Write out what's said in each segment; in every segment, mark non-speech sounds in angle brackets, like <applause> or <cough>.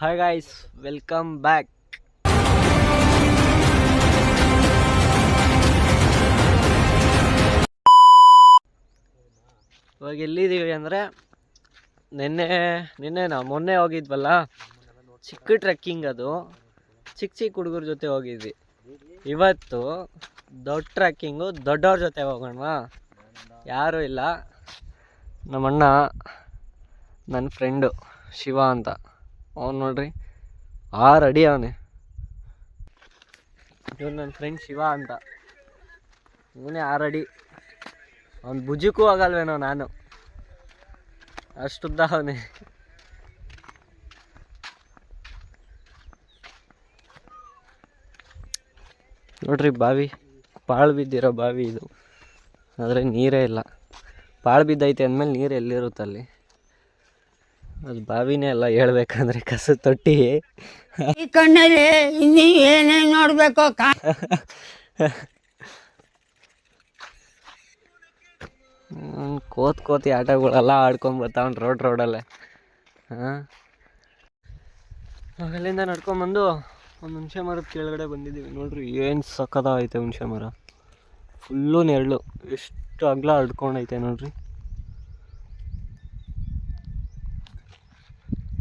Hi guys welcome back ಇವಾಗ ಎಲ್ಲಿದ್ದೀವಿ ಅಂದರೆ ನಿನ್ನೆ ನಿನ್ನೆ ನಾವು ಮೊನ್ನೆ ಹೋಗಿದ್ವಲ್ಲ? ಚಿಕ್ಕ ಟ್ರೆಕ್ಕಿಂಗ್ ಅದು. ಚಿಕ್ಕ ಚಿಕ್ಕ ಹುಡುಗರ ಜೊತೆ ಹೋಗಿದ್ವಿ. ಇವತ್ತು ದೊಡ್ಡ ಟ್ರೆಕ್ಕಿಂಗು ದೊಡ್ಡವ್ರ ಜೊತೆ ಹೋಗೋಣವಾ? ಯಾರೂ ಇಲ್ಲ. ನಮ್ಮಣ್ಣ ನನ್ನ ಫ್ರೆಂಡು ಶಿವ ಅಂತ. ಅವ್ನು ನೋಡ್ರಿ. ಆರು ಅಡಿ ಅವನೇ. ಇವ್ನು ನನ್ನ ಫ್ರೆಂಡ್ ಶಿವ ಅಂತ. ಇವನೇ ಆರು ಅಡಿ. ಅವ್ನ ಭುಜಕ್ಕೂ ಆಗಲ್ವೇನೋ ನಾನು. ಅಷ್ಟುದ್ದ ಅವನೇ. ನೋಡ್ರಿ ಬಾವಿ, ಪಾಳು ಬಿದ್ದಿರೋ ಬಾವಿ ಇದು. ಆದರೆ ನೀರೇ ಇಲ್ಲ. ಪಾಳು ಬಿದ್ದೈತೆ ಅಂದಮೇಲೆ ನೀರು ಎಲ್ಲಿರುತ್ತಲ್ಲಿ? ಅದು ಬಾವಿನೇ ಅಲ್ಲ ಹೇಳ್ಬೇಕಂದ್ರೆ ಕಸ ತೊಟ್ಟಿ. ಈ ಕಣ್ಣಲ್ಲಿ ಇನ್ನಿ ಏನೇನು ನೋಡ್ಬೇಕು ಕೋತ್ ಕೋತಿ ಆಟಗಳೆಲ್ಲ ಆಡ್ಕೊಂಡ್ ಬರ್ತಾವನ್ ರೋಡ್ ರೋಡಲ್ಲೇ ಹಾಂ? ಅಲ್ಲಿಂದ ನಡ್ಕೊಂಬಂದು ಒಂದು ಹುಣಸೆ ಮರದ ಕೆಳಗಡೆ ಬಂದಿದ್ದೀವಿ. ನೋಡ್ರಿ ಏನು ಐತೆ ಹುಣಸೆ ಮರ. ಫುಲ್ಲು ನೆರಳು. ಎಷ್ಟು ಅಗ್ಲ ಹಡ್ಕೊಂಡೈತೆ ನೋಡ್ರಿ.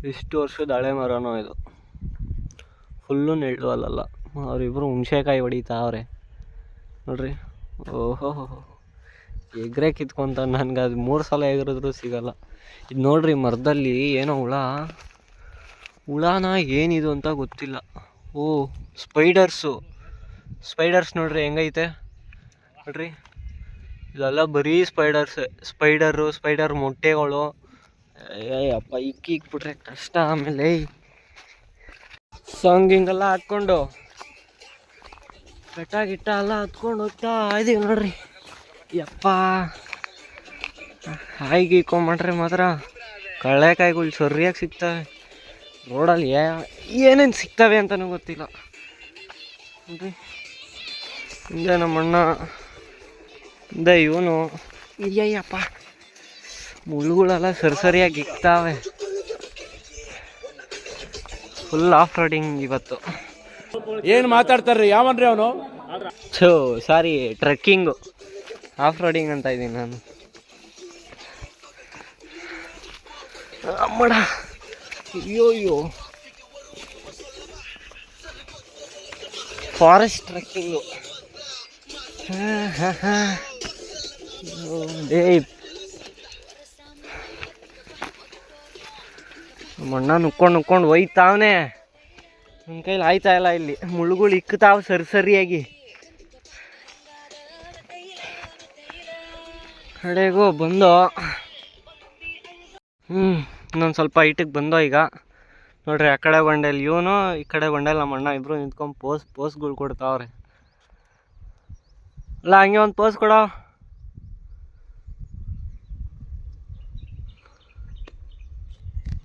ಎಷ್ಟು ವರ್ಷದ ಹಳೆ ಮರನೋ ಇದು. ಫುಲ್ಲು ನೆಳ್ಳು ಅಲ್ಲಲ್ಲ. ಅವರಿಬ್ಬರು ಹುಣಸೆಕಾಯಿ ಹೊಡಿತಾವ್ರೆ ನೋಡ್ರಿ. ಓಹೋ ಎಗ್ರೆ ಕಿತ್ಕೊಂತ ನನ್ಗೆ ಅದು ಮೂರು ಸಲ ಎಗರಿದ್ರು ಸಿಗಲ್ಲ. ಇದು ನೋಡ್ರಿ ಮರದಲ್ಲಿ ಏನೋ ಹುಳ. ಹುಳನ ಏನಿದು ಅಂತ ಗೊತ್ತಿಲ್ಲ. ಓ, ಸ್ಪೈಡರ್ಸು. ಸ್ಪೈಡರ್ಸ್ ನೋಡ್ರಿ ಹೆಂಗೈತೆ? ನೋಡ್ರಿ. ಇದೆಲ್ಲ ಬರೀ ಸ್ಪೈಡರ್ಸ್, ಸ್ಪೈಡರು, ಸ್ಪೈಡರ್ ಮೊಟ್ಟೆಗಳು. ಅಪ್ಪ ಇಕ್ಕಿ ಬಿಟ್ರೆ ಕಷ್ಟ ಆಮೇಲೆ ಸಾಂಗ್ ಹಿಂಗೆಲ್ಲ ಹಾಕ್ಕೊಂಡು ಬೆಟ್ಟ ಗಿಟ್ಟ ಎಲ್ಲ ಹತ್ಕೊಂಡು ಹೋಗ್ತಾ ಇದೀವಿ ನೋಡ್ರಿ. ಯಪ್ಪ. ಹಾಯಿ ಗೀಕೊಂಬಿಟ್ರೆ ಮಾತ್ರ ಕಳ್ಳೆಕಾಯಿಗಳು ಸರಿಯಾಗಿ ಸಿಗ್ತವೆ ರೋಡಲ್ಲಿ ಏನೇನು ಸಿಗ್ತವೆ ಅಂತಲೂ ಗೊತ್ತಿಲ್ಲ. ನೋಡ್ರಿ. ಹಿಂದೆ ನಮ್ಮಣ್ಣ, ಹಿಂದೆ ಇವನು. ಅಯ್ಯಯ್ಯಪ್ಪ ಮುಳ್ಳುಗಳೆಲ್ಲ ಸರಿ ಸರಿಯಾಗಿ ಇಕ್ತಾವೆ. ಫುಲ್ ಆಫ್ ರೋಡಿಂಗ್ ಇವತ್ತು. ಏನು ಮಾತಾಡ್ತಾರ್ರಿ? ಯಾವನ್ರಿ ಅವನು? So sorry trekking off roading ಅಂತ ಇದ್ದೀನಿ ನಾನು. ಅಮ್ಮಡ. ಅಯ್ಯೋ ಅಯ್ಯೋ ಫಾರೆಸ್ಟ್ ಟ್ರೆಕ್ಕಿಂಗು ಏ ಮಣ್ಣ ನುಕ್ಕೊಂಡು ನುಕ್ಕೊಂಡು ಒಯ್ತಾವನೆ. ನನ್ನ ಕೈಲಿ ಆಯ್ತಾ ಇಲ್ಲ ಇಲ್ಲಿ. ಮುಳ್ಳುಗಳು ಇಕ್ಕತಾವ ಸರಿ ಸರಿಯಾಗಿ. ಕಡೆಗೂ ಬಂದೋ. ಹ್ಞೂ ಇನ್ನೊಂದು ಸ್ವಲ್ಪ ಇಟ್ಟಿಗೆ ಬಂದೋ ಈಗ. ನೋಡ್ರಿ, ಆ ಕಡೆ ಬಂಡೆಯಲ್ಲಿ ಇವನು, ಈ ಕಡೆ ಬಂಡೆಯಲ್ಲಿ ನಮ್ಮ ಅಣ್ಣ ಇಬ್ಬರು ನಿಂತ್ಕೊಂಡು ಪೋಸ್, ಪೋಸ್ಗಳು ಕೊಡ್ತಾವ್ರೆ. ಅಲ್ಲ, ಹಂಗೆ ಒಂದು ಪೋಸ್ ಕೊಡೋ.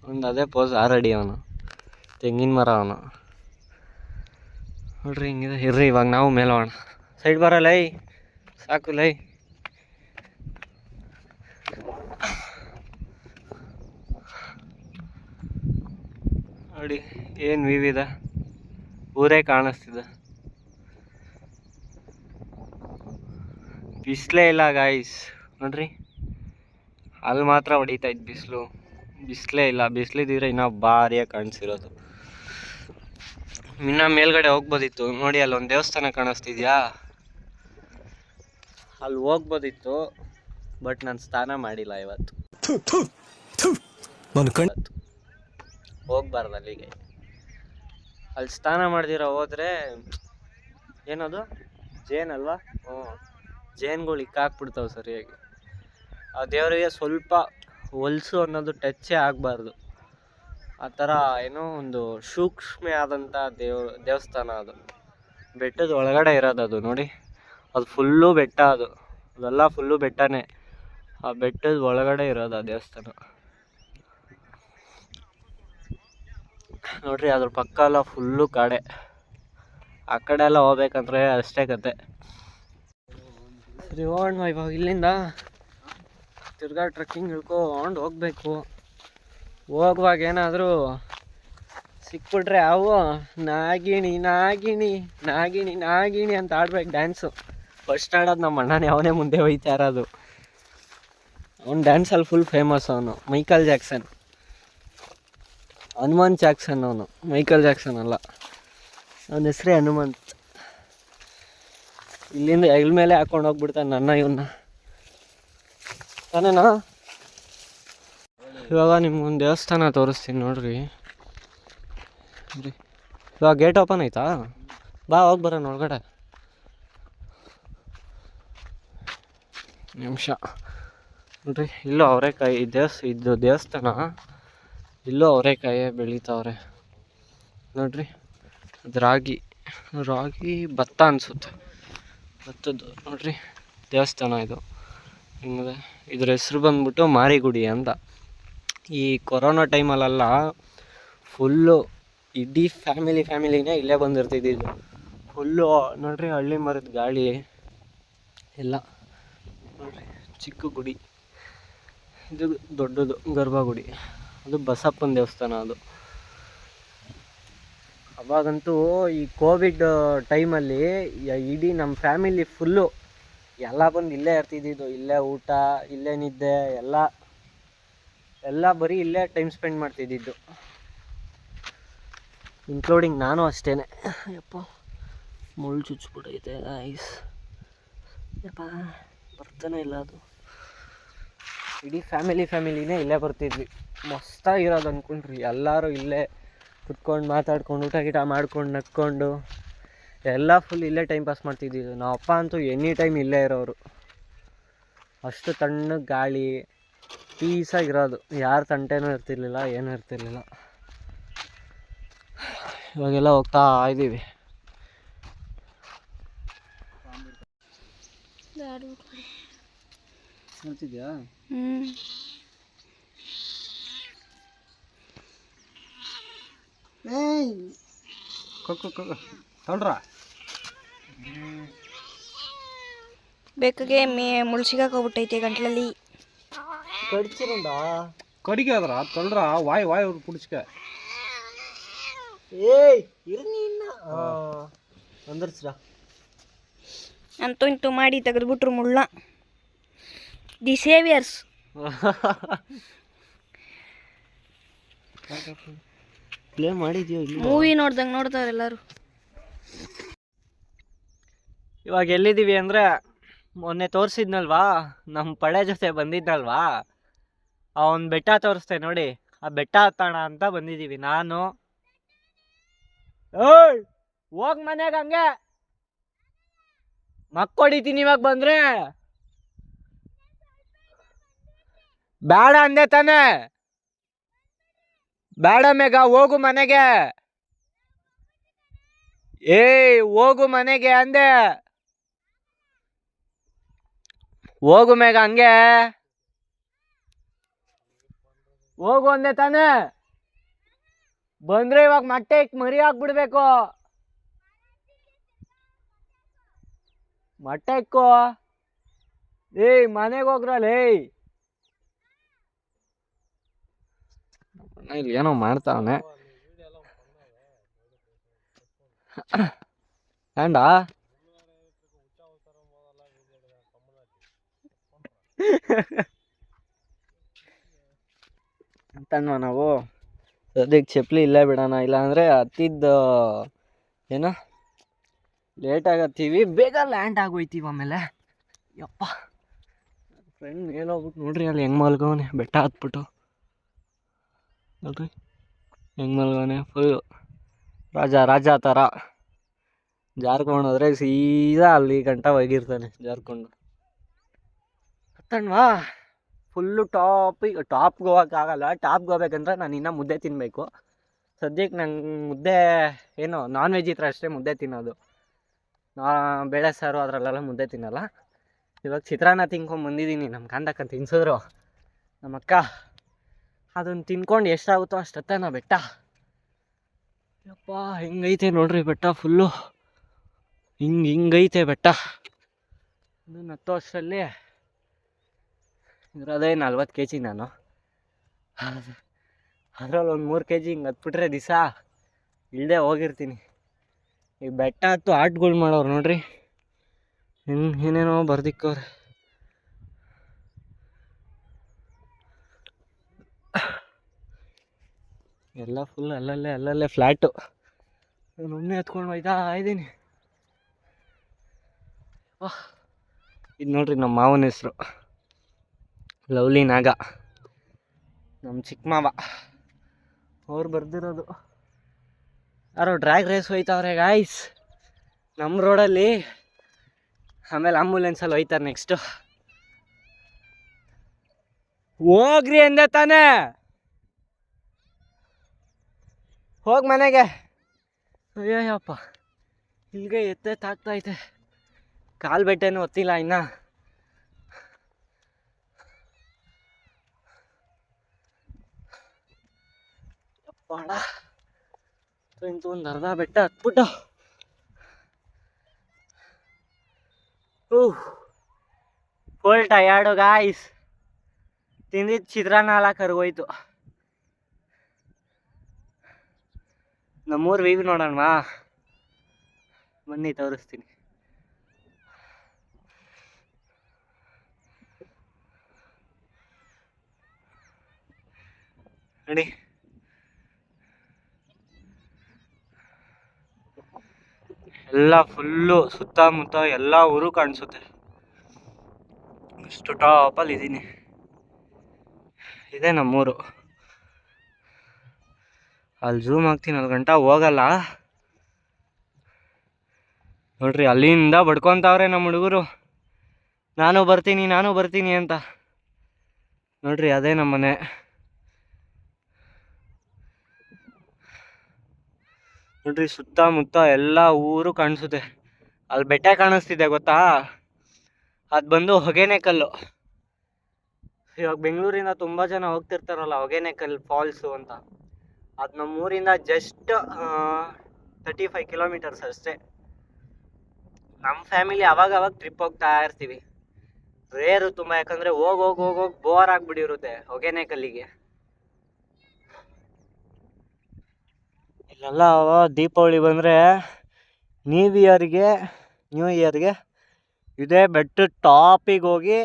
ಒಂದು ಅದೇ ಪೋಸ್ ಆರಡಿ ಅವನು. ತೆಂಗಿನ ಮರ ಅವನು. ನೋಡ್ರಿ ಹಿಂಗಿದೆ, ಇರ್ರಿ ಇವಾಗ ನಾವು ಮೇಲೆ ಹೋಗೋಣ ಸೈಡ್ ಬರಲ್ಲ ಲೈ. ಸಾಕು ಲೈ. ನೋಡಿ, ಏನು ವಿವಿದ ಇದೆ? ಊರೇ ಕಾಣಿಸ್ತಿದೆ. ಬಿಸಿಲೇ ಇಲ್ಲ ಗಾಯ್ಸ್ ನೋಡ್ರಿ. ಅಲ್ಲಿ ಮಾತ್ರ ಹೊಡಿತಾ ಇತ್ತು ಬಿಸಿಲು. ಬಿಸಿಲೇ ಇಲ್ಲ ಬಿಸಿಲಿದ್ರೆ ಇನ್ನೂ ಭಾರಿಯಾಗಿ ಕಾಣಿಸಿರೋದು. ಇನ್ನ ಮೇಲ್ಗಡೆ ಹೋಗ್ಬೋದಿತ್ತು. ನೋಡಿ ಅಲ್ಲಿ ಒಂದು ದೇವಸ್ಥಾನ ಕಾಣಿಸ್ತಿದ್ಯಾ? ಅಲ್ಲಿ ಹೋಗ್ಬೋದಿತ್ತು ಬಟ್ ನಾನು ಸ್ನಾನ ಮಾಡಿಲ್ಲ ಇವತ್ತು. ಇವತ್ತು. ಹೋಗ್ಬಾರ್ದು ಅಲ್ಲಿಗೆ. ಅಲ್ಲಿ ಸ್ನಾನ ಮಾಡ್ದಿರೋ ಹೋದ್ರೆ ಏನದು? ಜೇನ್ ಅಲ್ವಾ? ಹ್ಞೂ ಜೇನ್ಗಳು ಇಕ್ಕಾಕ್ಬಿಡ್ತಾವೆ ಸರಿಯಾಗಿ. ಆ ದೇವರಿಗೆ ಸ್ವಲ್ಪ ಹೊಲ್ಸು ಅನ್ನೋದು ಟಚ್ಚೇ ಆಗಬಾರ್ದು. ಆ ಥರ ಏನೋ ಒಂದು ಸೂಕ್ಷ್ಮ ಆದಂಥ ದೇವ, ದೇವಸ್ಥಾನ ಅದು. ಬೆಟ್ಟದ ಒಳಗಡೆ ಇರೋದು ಅದು ನೋಡಿ. ಅದು ಫುಲ್ಲು ಬೆಟ್ಟ ಅದು. ಅದೆಲ್ಲ ಫುಲ್ಲು ಬೆಟ್ಟನೇ. ಆ ಬೆಟ್ಟದ ಒಳಗಡೆ ಇರೋದು ಆ ದೇವಸ್ಥಾನ. ನೋಡ್ರಿ, ಅದ್ರ ಪಕ್ಕ ಎಲ್ಲ ಫುಲ್ಲು ಕಾಡೆ. ಆ ಕಡೆ ಎಲ್ಲ ಹೋಗ್ಬೇಕಂದ್ರೆ ಅಷ್ಟೇ ಕತೆ. ಇವಾಗ ಇಲ್ಲಿಂದ ತಿರ್ಗಾ ಟ್ರಕ್ಕಿಂಗ್ ಇಳ್ಕೊಂಡು ಹೋಗ್ಬೇಕು. ಹೋಗುವಾಗ ಏನಾದರೂ ಸಿಕ್ಬಿಟ್ರೆ ಅವು, ನಾಗಿಣಿ ನಾಗಿಣಿ ನಾಗಿಣಿ ನಾಗಿಣಿ ಅಂತ ಆಡ್ಬೇಕು ಡ್ಯಾನ್ಸು ಫಸ್ಟ್ ಆಡೋದು ನಮ್ಮ ಅಣ್ಣನೇ, ಅವನೇ ಮುಂದೆ ಹೋಯ್ತಾ ಇರೋದು. ಅವ್ನು ಡ್ಯಾನ್ಸಲ್ಲಿ ಫುಲ್ ಫೇಮಸ್ ಅವನು ಮೈಕಲ್ ಜಾಕ್ಸನ್ ಹನುಮಾನ್ ಜಾಕ್ಸನ್ ಅವನು ಮೈಕಲ್ ಜಾಕ್ಸನ್ ಅಲ್ಲ. ಅವನ ಹೆಸರೇ ಹನುಮಂತ್. ಇಲ್ಲಿಂದ ಹೆಗ್ಲ ಮೇಲೆ ಹಾಕೊಂಡು ಹೋಗ್ಬಿಡ್ತಾನೆ ನನ್ನ ಇವನ್ನ ತಾನೇನಾ? ಇವಾಗ ನಿಮ್ಗೊಂದು ದೇವಸ್ಥಾನ ತೋರಿಸ್ತೀನಿ ನೋಡ್ರಿ. ಇವಾಗ ಗೇಟ್ ಓಪನ್ ಆಯ್ತಾ? ಬಾ, ಹೋಗಿ ಬರೋಣ ಒಳಗಡೆ. ನಿಮಿಷ. ನೋಡ್ರಿ, ಇಲ್ಲೂ ಅವರೇಕಾಯಿ ದೇವಸ್, ಇದು ದೇವಸ್ಥಾನ. ಇಲ್ಲೂ ಅವರೆಕಾಯಿ ಬೆಳೀತಾವ್ರೆ. ನೋಡ್ರಿ, ಅದು ರಾಗಿ. ರಾಗಿ ಭತ್ತ ಅನಿಸುತ್ತೆ. ಭತ್ತದ್ದು, ನೋಡ್ರಿ, ದೇವಸ್ಥಾನ ಇದು. ಹಿಂಗಿದೆ ಇದ್ರ ಹೆಸ್ರು ಬಂದ್ಬಿಟ್ಟು ಮಾರಿಗುಡಿ ಅಂತ. ಈ ಕೊರೋನಾ ಟೈಮಲ್ಲೆಲ್ಲ ಫುಲ್ಲು ಇಡೀ ಫ್ಯಾಮಿಲಿ ಫ್ಯಾಮಿಲಿನೇ ಇಲ್ಲೇ ಬಂದಿರ್ತಿದ್ದಿದ್ದು. ಫುಲ್ಲು ನೋಡ್ರಿ ಹಳ್ಳಿ ಮರದ ಗಾಳಿ, ಎಲ್ಲ ನೋಡ್ರಿ ಚಿಕ್ಕ ಗುಡಿ. ಇದು ದೊಡ್ಡದು ಗರ್ಭಗುಡಿ ಅದು ಬಸಪ್ಪನ ದೇವಸ್ಥಾನ ಅದು. ಅವಾಗಂತೂ ಈ ಕೋವಿಡ್ ಟೈಮಲ್ಲಿ ಇಡೀ ನಮ್ಮ ಫ್ಯಾಮಿಲಿ ಫುಲ್ಲು ಎಲ್ಲ ಬಂದು ಇಲ್ಲೇ ಇರ್ತಿದ್ದಿದ್ದು ಇಲ್ಲೇ ಊಟ, ಇಲ್ಲೇ ನಿದ್ದೆ, ಎಲ್ಲ ಎಲ್ಲ ಬರೀ ಇಲ್ಲೇ ಟೈಮ್ ಸ್ಪೆಂಡ್ ಮಾಡ್ತಿದ್ದಿದ್ದು. ಇನ್ಕ್ಲೂಡಿಂಗ್ ನಾನು ಅಷ್ಟೇ ಯಪ್ಪ, ಮುಳ್ಳು ಚುಚ್ಬಿಟ್ಟೈತೆ ಐಸ್ ಯಪ್ಪ, ಬರ್ತಾನೆ ಇಲ್ಲ ಅದು. ಇಡೀ ಫ್ಯಾಮಿಲಿ ಫ್ಯಾಮಿಲಿನೇ ಇಲ್ಲೇ ಬರ್ತಿದ್ವಿ. ಮಸ್ತಾಗಿರೋದು ಅಂದ್ಕೊಂಡ್ರಿ ಎಲ್ಲರೂ ಇಲ್ಲೇ ಕುತ್ಕೊಂಡು ಮಾತಾಡ್ಕೊಂಡು, ಊಟ ಗೀಟ ಮಾಡ್ಕೊಂಡು, ನಕ್ಕೊಂಡು. ಎಲ್ಲ ಫುಲ್ ಇಲ್ಲೇ ಟೈಮ್ ಪಾಸ್ ಮಾಡ್ತಿದ್ವಿ. ನಾವು ಅಪ್ಪ ಅಂತೂ ಎನಿ ಟೈಮ್ ಇಲ್ಲೇ ಇರೋರು. ಅಷ್ಟು ತಣ್ಣಗೆ ಗಾಳಿ ಪೀಸಾಗಿರೋದು ಯಾರ ತಂಟೆನೂ ಇರ್ತಿರ್ಲಿಲ್ಲ ಏನೂ ಇರ್ತಿರ್ಲಿಲ್ಲ. ಇವಾಗೆಲ್ಲ ಹೋಗ್ತಾ ಇದ್ದೀವಿ ಹೇಳ್ತಿದ್ಯಾ ಬೇಕಾಗೆ ಮೇ ಮುಳ್ಸಿಗಾಕ ಹೋಗ್ಬಿಟ್ಟೈತೆ ಗಂಟ್ಲಲ್ಲಿ. ಕಡ್ಚಿರುಂಡ ಕಡಿಗೆ ಅದ್ರ ತೊಳ್ರ ವಾಯ್ ವಾಯ್ ಪುಡಿಸ್ಕ. ಏಯ್ ಇರ್ನಿ ಇನ್ನ. ಅಂದರ್ಸ್ರ ಅಂತೂ ಇಂತೂ ಮಾಡಿ ತೆಗೆದ್ಬಿಟ್ರು ಮುಳ್ಳ. The saviours. <laughs> ಪ್ಲೇ ಮಾಡಿದ್ಯೋ ಮೂವಿ ನೋಡ್ದಂಗೆ ನೋಡ್ತಾರೆ ಎಲ್ಲರೂ. ಇವಾಗ ಎಲ್ಲಿದ್ದೀವಿ ಅಂದರೆ ಮೊನ್ನೆ ತೋರಿಸಿದ್ನಲ್ವಾ? ನಮ್ಮ ಪಡೆ ಜೊತೆ ಬಂದಿದ್ನಲ್ವಾ? ಒಂದು ಬೆಟ್ಟ ತೋರಿಸ್ತೆ ನೋಡಿ. ಆ ಬೆಟ್ಟ ಹತ್ತೋಣ ಅಂತ ಬಂದಿದ್ದೀವಿ ನಾನು. ಏಯ್! ಹೋಗ್ ಮನೆಗೆ ಹಂಗೆ! ಮಕ್ಕೊಡಿತೀನಿ ಇವಾಗ ಬಂದ್ರೆ. ಬೇಡ ಅಂದೆ ತಾನೆ. ಬೇಡ ಮೇಘ, ಹೋಗು ಮನೆಗೆ. ಏಯ್, ಹೋಗು ಮನೆಗೆ ಅಂದೆ. ಹೋಗು ಮೇಘ ಹಂಗೆ ಹೋಗು ಅಂದೆ ತಾನೆ ಬಂದ್ರೆ ಇವಾಗ ಮಟ್ಟೆ ಇಕ್ ಮರಿ ಹಾಕ್ಬಿಡ್ಬೇಕು ಮಟ್ಟೆ ಇಕ್ಕೋ ಏಯ್ ಮನೆಗೆ ಹೋಗ್ರಲ್ಲ ಏಯ್ ಇಲ್ಲಿ ಏನೋ ಮಾಡ್ತಾವನೆ ಹ್ಯಾಂಡ ಅಂತನ್ವ ನಾವು. ಸದ್ಯಕ್ಕೆ ಚಪ್ಪಲಿ ಇಲ್ಲೇ ಬಿಡೋಣ, ಇಲ್ಲಾಂದರೆ ಹತ್ತಿದ್ದು, ಏನು? ಲೇಟಾಗತ್ತೀವಿ ಬೇಗ ಲ್ಯಾಂಡ್ ಆಗೋಯ್ತೀವಿ ಆಮೇಲೆ. ಯಪ್ಪ. ಫ್ರೆಂಡ್ ಮೇಲೆ ಹೋಗ್ಬಿಟ್ಟು ನೋಡ್ರಿ ಅಲ್ಲಿ ಹೆಂಗೆ ಮಲ್ಗವನೆ, ಬೆಟ್ಟ ಹತ್ಬಿಟ್ಟು. ನೋಡ್ರಿ ಹೆಂಗೆ ಮಲ್ಗವನೆ ಫುಲ್ ರಾಜ ರಾಜ ಥರ. ಜಾರ್ಕೊಂಡು ಹೋದ್ರೆ ಸೀದಾ ಅಲ್ಲಿ ಗಂಟ ಒಗಿರ್ತಾನೆ ಜಾರ್ಕೊಂಡು. ಹತ್ತಣ್ವಾ ಫುಲ್ಲು ಟಾಪಿಗೆ ಟಾಪ್ಗೆ ಹೋಗೋಕ್ಕಾಗಲ್ಲ ಟಾಪ್ಗೆ ಹೋಗ್ಬೇಕಂದ್ರೆ ನಾನು ಇನ್ನೂ ಮುದ್ದೆ ತಿನ್ನಬೇಕು ಸದ್ಯಕ್ಕೆ ನಂಗೆ ಮುದ್ದೆ ಏನು ನಾನ್ ವೆಜ್ ಇದ್ರೆ ಅಷ್ಟೇ ಮುದ್ದೆ ತಿನ್ನೋದು. ನಾ ಬೇಳೆ ಸಾರು ಅದರಲ್ಲೆಲ್ಲ ಮುದ್ದೆ ತಿನ್ನಲ್ಲ. ಇವಾಗ ಚಿತ್ರಾನ್ನ ತಿನ್ಕೊಂಡು ಬಂದಿದ್ದೀನಿ ನಮ್ಮ ಕಾಂತಕ್ಕ ತಿನ್ಸಿದ್ರು. ನಮ್ಮ ಅಕ್ಕ ಅದನ್ನು ತಿನ್ಕೊಂಡು ಎಷ್ಟಾಗುತ್ತೋ ಅಷ್ಟೊತ್ತನ ಬೆಟ್ಟ. ಯಪ್ಪ, ಹಿಂಗೈತೆ ನೋಡ್ರಿ ಬೆಟ್ಟ ಫುಲ್ಲು ಹಿಂಗೆ ಹಿಂಗೈತೆ ಬೆಟ್ಟ. ಅದನ್ನು ಹತ್ತು ಅಷ್ಟರಲ್ಲಿ ಇರೋದೇ ನಲ್ವತ್ತು ಕೆ ಜಿ ನಾನು. ಅದ್ರಲ್ಲಿ ಒಂದು ಮೂರು ಕೆ ಜಿ ಹಿಂಗೆ ಹತ್ಬಿಟ್ರೆ ದಿವಸ ಇಲ್ಲದೆ ಹೋಗಿರ್ತೀನಿ. ಈ ಬೆಟ್ಟ ಹತ್ತು ಆಟ್ಗಳು ಮಾಡೋರು ನೋಡ್ರಿ. ಇನ್ನು ಏನೇನೋ ಬರ್ದಿಕ್ಕವ್ರೆ. ಎಲ್ಲ ಫುಲ್ ಅಲ್ಲಲ್ಲೇ ಅಲ್ಲಲ್ಲೇ ಫ್ಲ್ಯಾಟು ನಾನು ಒಮ್ಮೆ ಹತ್ಕೊಂಡು ಹೋಯ್ತಾ ಇದ್ದೀನಿ ವಾಹ್. ಇದು ನೋಡ್ರಿ ನಮ್ಮ ಮಾವನ ಹೆಸರು. ಲವ್ಲಿ ನಾಗ. ನಮ್ಮ ಚಿಕ್ಕ ಮಾವ. ಅವ್ರು ಬರ್ದಿರೋದು. ಯಾರೋ ಡ್ರ್ಯಾಗ್ ರೇಸ್ ಹೋಯ್ತವ್ರೆ ಗಾಯ್ಸ್ ನಮ್ಮ ರೋಡಲ್ಲಿ ಆಮೇಲೆ ಆಂಬುಲೆನ್ಸಲ್ಲಿ ಹೋಯ್ತಾರೆ ನೆಕ್ಸ್ಟು ಹೋಗ್ರಿ ಅಂದೆ ತಾನೇ. ಹೋಗಿ ಮನೆಗೆ. ಅಯ್ಯಯ್ಯಪ್ಪ. ಇಲ್ಲಿಗೆ ಎತ್ತೆತ್ತಾಗ್ತೈತೆ ಕಾಲು ಬೆಟ್ಟೇನು ಒತ್ತಿಲ್ಲ ಇನ್ನ. ಯಪ್ಪಾಡ ಇಂತ ಒಂದು ಅರ್ಧ ಬೆಟ್ಟ ಹತ್ಬಿಟ್ಟ. ಫುಲ್ ಟಯರ್ಡು ಗಾಯ್ಸ್ ತಿಂದಿದ್ದು ಚಿತ್ರಾನ್ನ ಎಲ್ಲ ಕರ್ಗೋಯ್ತು ನಮ್ಮೂರು ವೀವ್ ನೋಡೋಣವಾ? ಬನ್ನಿ, ತೋರಿಸ್ತೀನಿ. ನೋಡಿ ಎಲ್ಲ ಫುಲ್ಲು ಸುತ್ತಮುತ್ತ ಎಲ್ಲ ಊರು ಕಾಣಿಸುತ್ತೆ. ಅಷ್ಟು ಟಾಪಲ್ಲಿ ಇದ್ದೀನಿ ಇದೆ ನಮ್ಮೂರು. ಅಲ್ಲಿ ಜೂಮ್ ಹಾಕ್ತೀನಿ ಅಲ್ಲಿ ಗಂಟ ಹೋಗಲ್ಲ. ನೋಡ್ರಿ, ಅಲ್ಲಿಂದ ಬಡ್ಕೊತಾವ್ರೆ ನಮ್ಮ ಹುಡುಗರು. ನಾನು ಬರ್ತೀನಿ ನಾನು ಬರ್ತೀನಿ ಅಂತ. ನೋಡ್ರಿ, ಅದೇ ನಮ್ಮ ಮನೆ ನೋಡ್ರಿ ಸುತ್ತಮುತ್ತ ಎಲ್ಲ ಊರು ಕಾಣಿಸುತ್ತೆ. ಅಲ್ಲಿ ಬೆಟ್ಟ ಕಾಣಿಸ್ತಿದೆ ಗೊತ್ತಾ? ಅದು ಬಂದು ಹೊಗೆನೆಕಲ್ಲು. ಇವಾಗ ಬೆಂಗಳೂರಿಂದ ತುಂಬ ಜನ ಹೋಗ್ತಿರ್ತಾರಲ್ಲ ಹೊಗೆನೆಕಲ್ ಫಾಲ್ಸು ಅಂತ. ಅದು ನಮ್ಮ ಊರಿಂದ ಜಸ್ಟ್ ತರ್ಟಿ ಫೈವ್ ಕಿಲೋಮೀಟರ್ಸ್ ಅಷ್ಟೇ. ನಮ್ಮ ಫ್ಯಾಮಿಲಿ ಅವಾಗ ಅವಾಗ ಟ್ರಿಪ್ ಹೋಗ್ತಾ ಇರ್ತೀವಿ. ರೇರು ತುಂಬ, ಯಾಕಂದರೆ ಹೋಗಿ ಹೋಗಿ ಹೋಗಿ ಹೋಗಿ ಬೋರ್ ಆಗಿಬಿಟ್ಟಿರುತ್ತೆ ಹೊಗೆನೆಕಲ್ಲಿಗೆ. ಇಲ್ಲೆಲ್ಲ ದೀಪಾವಳಿ ಬಂದರೆ ನ್ಯೂ ಇಯರ್ಗೆ ನ್ಯೂ ಇಯರ್ಗೆ ಇದೇ ಬೆಟ್ಟದ ಟಾಪಿಗೆ ಹೋಗಿ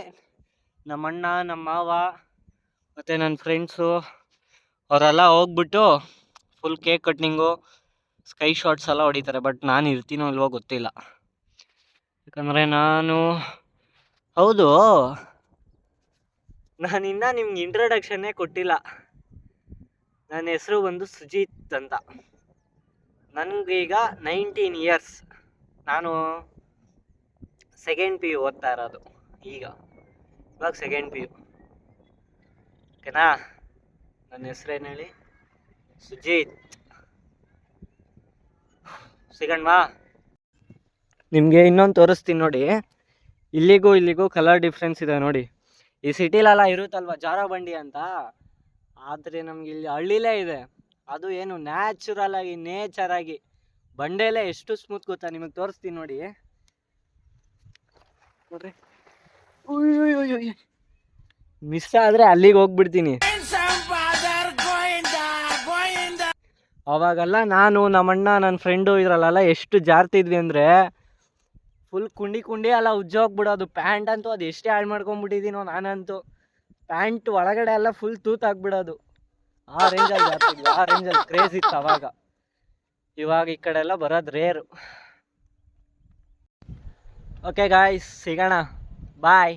ನಮ್ಮ ಅಣ್ಣ ನಮ್ಮ ಮಾವ ಮತ್ತು ನನ್ನ ಫ್ರೆಂಡ್ಸು ಅವರೆಲ್ಲ ಹೋಗ್ಬಿಟ್ಟು ಫುಲ್ ಕೇಕ್ ಕಟ್ನಿಂಗು ಸ್ಕೈ ಶಾಟ್ಸ್ ಎಲ್ಲ ಹೊಡಿತಾರೆ ಬಟ್ ನಾನು ಇರ್ತೀನೋ ಇಲ್ವೋ ಗೊತ್ತಿಲ್ಲ. ಯಾಕಂದರೆ ನಾನು, ಹೌದು. ನಾನು ನಿಮ್ಗೆ ಇಂಟ್ರಡಕ್ಷನ್ನೇ ಕೊಟ್ಟಿಲ್ಲ. ನನ್ನ ಹೆಸರು ಬಂದು ಸುಜಿತ್ ಅಂತ. ನನಗೀಗ ನೈನ್ಟೀನ್ ಇಯರ್ಸ್ ನಾನು ಸೆಕೆಂಡ್ ಪಿ ಯು ಓದ್ತಾ ಇರೋದು, ಈಗ. ಇವಾಗ ಸೆಕೆಂಡ್ ಪಿ ಯು ಓಕೆನಾ ನನ್ನ ಹೆಸ್ರೇನು ಹೇಳಿ? ಸುಜಿತ್. ಸಿಗಣ್ವಾ? ನಿಮಗೆ ಇನ್ನೊಂದು ತೋರಿಸ್ತೀನಿ ನೋಡಿ. ಇಲ್ಲಿಗೂ ಇಲ್ಲಿಗೂ ಕಲರ್ ಡಿಫ್ರೆನ್ಸ್ ಇದೆ ನೋಡಿ. ಈ ಸಿಟಿಲೆಲ್ಲ ಇರುತ್ತಲ್ವ ಜಾರೋ ಬಂಡಿ ಅಂತ? ಆದರೆ ನಮ್ಗೆ ಇಲ್ಲಿ ಹಳ್ಳಿಲೇ ಇದೆ. ಅದು ಏನು ನ್ಯಾಚುರಲ್ ಆಗಿ ನೇಚರ್ ಆಗಿ. ಬಂಡೆಲೆ ಎಷ್ಟು ಸ್ಮೂತ್ ಗೊತ್ತಾ? ನಿಮಗೆ ತೋರಿಸ್ತೀನಿ ನೋಡಿ. ನೋಡ್ರಿ. ಮಿಸ್ ಆದರೆ ಅಲ್ಲಿಗೆ ಹೋಗ್ಬಿಡ್ತೀನಿ. ಅವಾಗೆಲ್ಲ ನಾನು, ನಮ್ಮಣ್ಣ ನನ್ನ ಫ್ರೆಂಡು ಇದ್ರಲ್ಲೆಲ್ಲ ಎಷ್ಟು ಜಾರ್ತಿದ್ವಿ ಅಂದರೆ ಫುಲ್ ಕುಂಡಿ ಕುಂಡಿ ಎಲ್ಲ ಉಜ್ಜೋಗ್ಬಿಡೋದು ಪ್ಯಾಂಟ್ ಅಂತೂ ಅದು ಎಷ್ಟೇ ಹಾಳು ಮಾಡ್ಕೊಂಬಿಟ್ಟಿದ್ದೀನೋ ನಾನಂತೂ. ಪ್ಯಾಂಟ್ ಒಳಗಡೆ ಎಲ್ಲ ಫುಲ್ ತೂತಾಕ್ಬಿಡೋದು ಆ ರೇಂಜಲ್ಲಿ ಜಾರ್ತಿದ್ವಿ ಆ ರೇಂಜಲ್ಲಿ ಕ್ರೇಜ್ ಇತ್ತು ಅವಾಗ. ಇವಾಗ ಈ ಕಡೆ ಎಲ್ಲ ಬರೋದು ರೇರು ಓಕೆ ಗಾಯ್ಸ್ ಸಿಗೋಣ. ಬಾಯ್